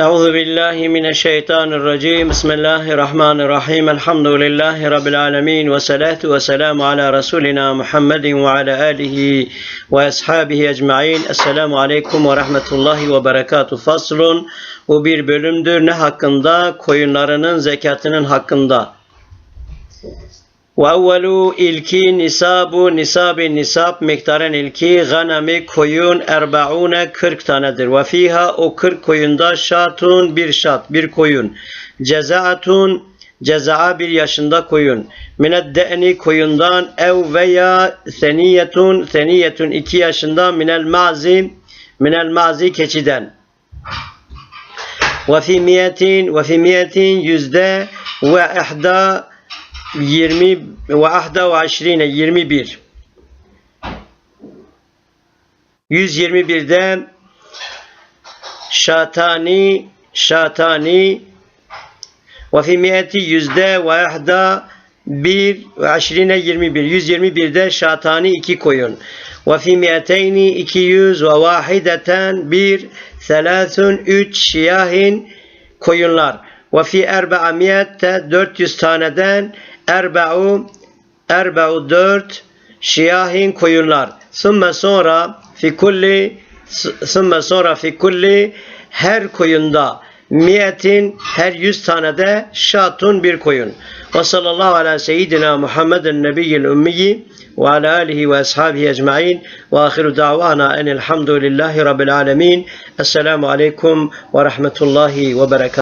أعوذ بالله من الشيطان الرجيم بسم الله الرحمن الرحيم الحمد لله رب العالمين والصلاة والسلام على رسولنا محمد وعلى آله وأصحابه أجمعين السلام عليكم ورحمة الله وبركاته فصل bu bir bölümdür ne hakkında koyunlarının zekatının hakkında ve evvelu ilki nisabu nisabi nisab miktarın ilki ganami koyun erbaune 40 tanedir. Ve fiha o 40 koyunda şatun bir şat bir koyun. Cezaatun cezaa bir yaşında koyun. Mined de'ni koyundan ev veya seniyetun seniyetun iki yaşında minel mazi minel mazi keçiden. Ve fi miyetin ve fi yüzde ve ihda 20 ve ahda ve aşrine 21 121'de şatani şatani ve fi miyeti yüzde ve ahda bir ve aşrine 21 121'de şatani iki koyun. Ve fi miyeteyni 200 ve vahideten bir selâsün üç şiyahin koyunlar ve fi erbaamiyette 400 taneden erba'u erba'u dört şiyahin koyunlar. Sümme sonra fi kulli sümme sonra fi kulli her koyunda miyetin her yüz tane de şatun bir koyun. Ve sallallahu ala seyyidina Muhammedin nebiyyil ümmiyi ve ala alihi ve ashabihi ecma'in ve ahiru davana enelhamdülillahi rabbil alemin. Esselamu aleyküm ve rahmetullahi ve berekatuhu.